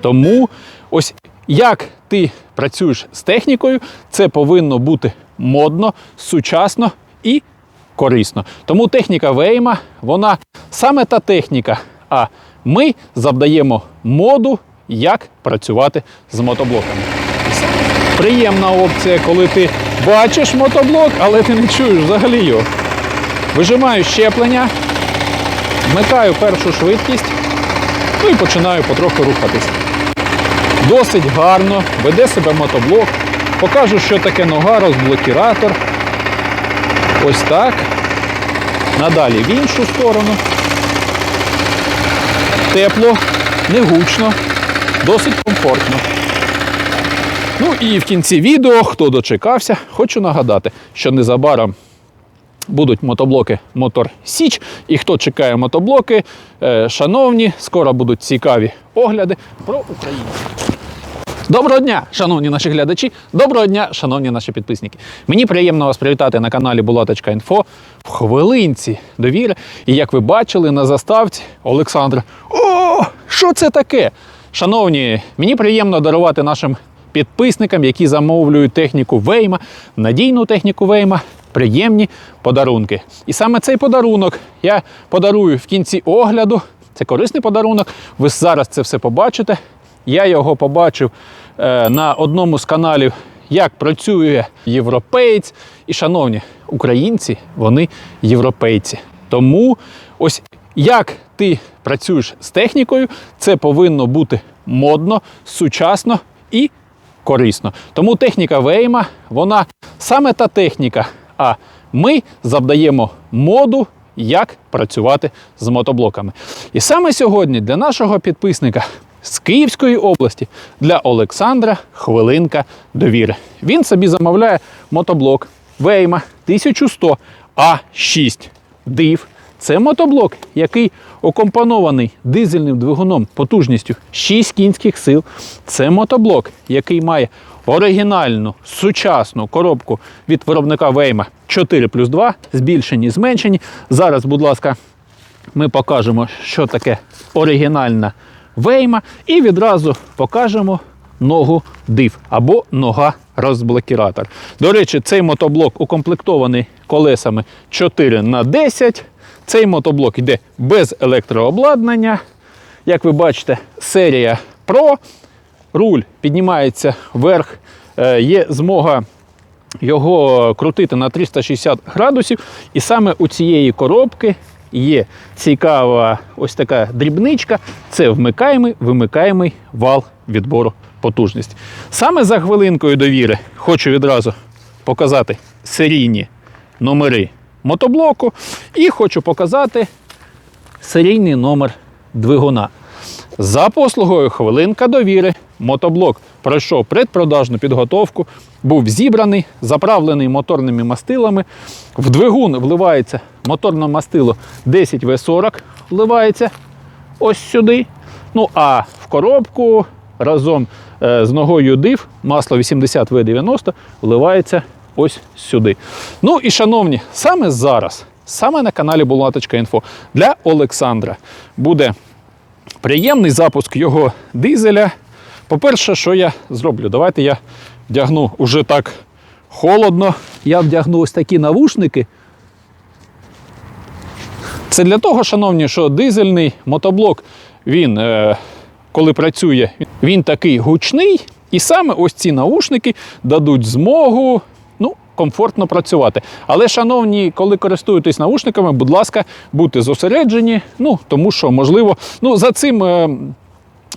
Тому ось як ти працюєш з технікою, це повинно бути модно, сучасно і корисно. Тому техніка Вейма, вона саме та техніка. А ми завдаємо моду, як працювати з мотоблоками. Приємна опція, коли ти бачиш мотоблок, але ти не чуєш взагалі його. Вижимаю щеплення, вмикаю першу швидкість, ну і починаю потроху рухатись. Досить гарно, веде себе мотоблок. Покажу, що таке нога, розблокіратор. Ось так. Надалі в іншу сторону. Тепло, не гучно, досить комфортно. Ну і в кінці відео, хто дочекався, хочу нагадати, що незабаром будуть мотоблоки Мотор Січ. І хто чекає мотоблоки, е, шановні, скоро будуть цікаві огляди про Україну. Доброго дня, шановні наші глядачі. Доброго дня, шановні наші підписники. Мені приємно вас привітати на каналі Булаточка.Інфо в хвилинці довіри. І як ви бачили на заставці, Олександр. О, що це таке? Шановні, мені приємно дарувати нашим підписникам, які замовлюють техніку Вейма, надійну техніку Вейма, приємні подарунки. І саме цей подарунок я подарую в кінці огляду. Це корисний подарунок. Ви зараз це все побачите. Я його побачив е, на одному з каналів, як працює європеєць. І, шановні українці, вони європейці. Тому ось як ти працюєш з технікою, це повинно бути модно, сучасно і корисно. Тому техніка Вейма, вона саме та техніка. А ми завдаємо моду, як працювати з мотоблоками. І саме сьогодні для нашого підписника з Київської області для Олександра хвилинка довіри. Він собі замовляє мотоблок Вейма 1100 А6 див. Це мотоблок, який окомпонований дизельним двигуном потужністю 6 кінських сил. Це мотоблок, який має оригінальну сучасну коробку від виробника Вейма 4 плюс 2, збільшені, зменшені. Зараз, будь ласка, ми покажемо, що таке оригінальна вейма, і відразу покажемо ногу див або нога розблокіратор. До речі, цей мотоблок укомплектований колесами 4 на 10 Цей мотоблок йде без електрообладнання. Як ви бачите, серія Pro. Руль піднімається вверх, е, є змога його крутити на 360 градусів. І саме у цієї коробки є цікава ось така дрібничка. Це вмикаємий, вимикаємий вал відбору потужності. Саме за хвилинкою довіри хочу відразу показати серійні номери мотоблоку і хочу показати серійний номер двигуна. За послугою хвилинка довіри мотоблок пройшов предпродажну підготовку, був зібраний, заправлений моторними мастилами. В двигун вливається моторне мастило 10В40, вливається ось сюди. Ну а в коробку разом е, з ногою див масло 80В90 вливається ось сюди. Ну і шановні, саме зараз, саме на каналі Булаточка.Інфо для Олександра буде приємний запуск його дизеля. По-перше, що я зроблю? Давайте я вдягну уже так холодно. Я вдягну ось такі навушники. Це для того, шановні, що дизельний мотоблок, він, е, коли працює, він такий гучний. І саме ось ці наушники дадуть змогу комфортно працювати. Але, шановні, коли користуєтесь наушниками, будь ласка, будьте зосереджені, ну, тому що, можливо, ну, за цим. Е,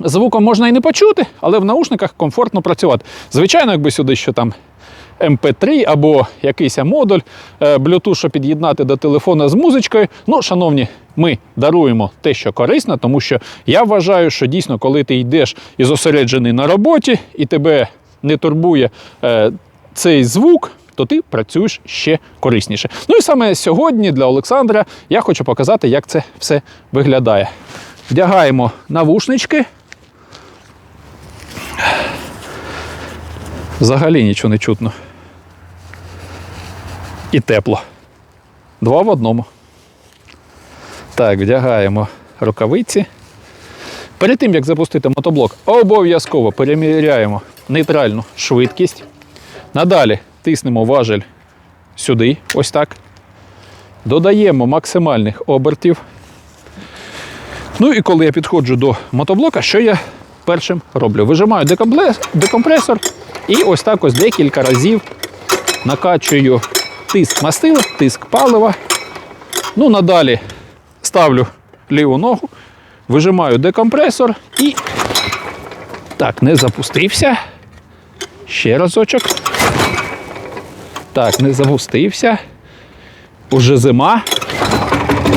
Звуком можна і не почути, але в наушниках комфортно працювати. Звичайно, якби сюди що там MP3 або якийсь модуль е, Bluetooth, щоб під'єднати до телефона з музичкою. Ну, шановні, ми даруємо те, що корисно, тому що я вважаю, що дійсно, коли ти йдеш і зосереджений на роботі, і тебе не турбує е, цей звук. То ти працюєш ще корисніше. Ну і саме сьогодні для Олександра я хочу показати, як це все виглядає. Вдягаємо навушнички. Взагалі нічого не чутно. І тепло. Два в одному. Так, вдягаємо рукавиці. Перед тим, як запустити мотоблок, обов'язково переміряємо нейтральну швидкість. Надалі тиснемо важель сюди, ось так. Додаємо максимальних обертів. Ну і коли я підходжу до мотоблока, що я першим роблю? Вижимаю декомпресор і ось так ось декілька разів накачую тиск мастила, тиск палива. Ну, надалі ставлю ліву ногу, вижимаю декомпресор і. Так, не запустився. Ще разочок. Так, не запустився. Уже зима.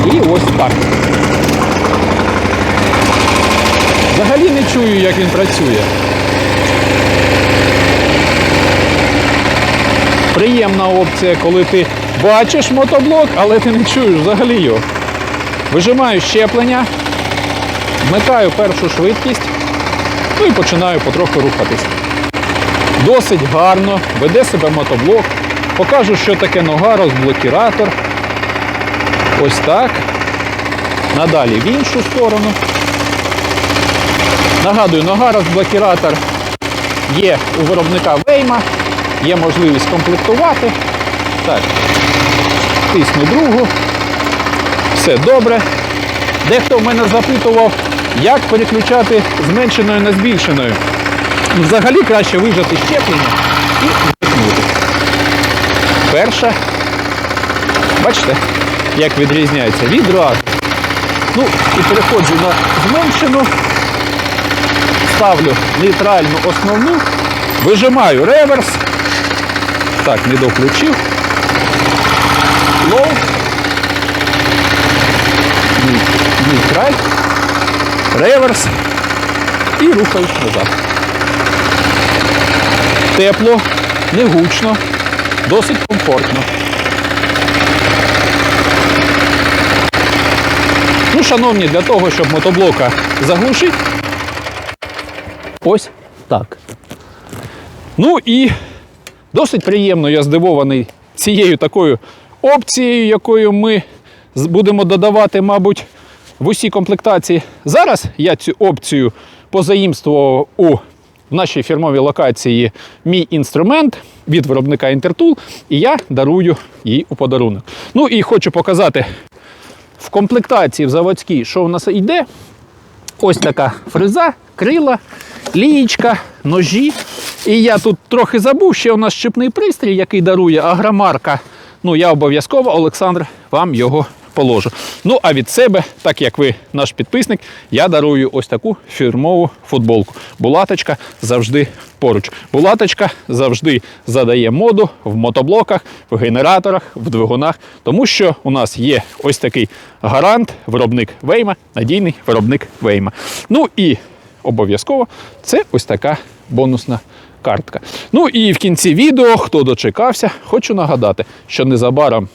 І ось так. Взагалі не чую, як він працює. Приємна опція, коли ти бачиш мотоблок, але ти не чуєш взагалі його. Вижимаю щеплення, вмикаю першу швидкість, ну і починаю потроху рухатись. Досить гарно, веде себе мотоблок. Покажу, що таке нога, розблокіратор. Ось так. Надалі в іншу сторону. Нагадую, нога розблокіратор є у виробника Вейма, є можливість комплектувати. Так, тисну другу. Все добре. Дехто в мене запитував, як переключати зменшеною на збільшеною. Ну, Взагалі краще вижати щеплення і. Перша. Бачите, як відрізняється відразу. Ну і переходжу на зменшену. Ставлю нейтральну основну, вижимаю реверс. Так, не доключив. Лоу. Нейтраль. Реверс. І рухаюсь назад. Тепло, не гучно, досить комфортно. Ну, шановні, для того, щоб мотоблока заглушити, ось так. Ну і досить приємно, я здивований цією такою опцією, якою ми будемо додавати, мабуть, в усі комплектації. Зараз я цю опцію позаїмствував у нашій фірмовій локації мій інструмент від виробника Intertool, і я дарую її у подарунок. Ну і хочу показати в комплектації в заводській, що у нас йде. Ось така фреза, крила, лієчка, ножі. І я тут трохи забув, ще у нас щепний пристрій, який дарує агромарка. Ну, я обов'язково, Олександр, вам його положу. Ну, а від себе, так як ви наш підписник, я дарую ось таку фірмову футболку. Булаточка завжди поруч. Булаточка завжди задає моду в мотоблоках, в генераторах, в двигунах, тому що у нас є ось такий гарант, виробник Вейма, надійний виробник Вейма. Ну і обов'язково це ось така бонусна картка. Ну і в кінці відео, хто дочекався, хочу нагадати, що незабаром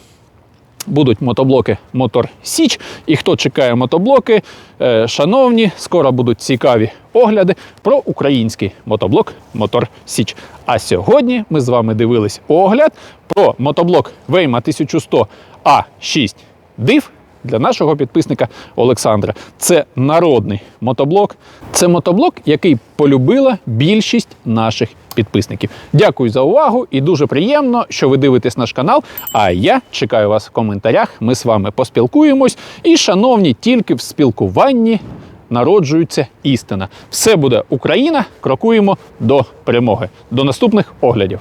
будуть мотоблоки Мотор Січ. І хто чекає мотоблоки, е, шановні, скоро будуть цікаві огляди про український мотоблок Мотор Січ. А сьогодні ми з вами дивились огляд про мотоблок Вейма 1100 А6 DIV для нашого підписника Олександра. Це народний мотоблок. Це мотоблок, який полюбила більшість наших підписників. Дякую за увагу і дуже приємно, що ви дивитесь наш канал. А я чекаю вас в коментарях. Ми з вами поспілкуємось. І, шановні, тільки в спілкуванні народжується істина. Все буде Україна. Крокуємо до перемоги. До наступних оглядів.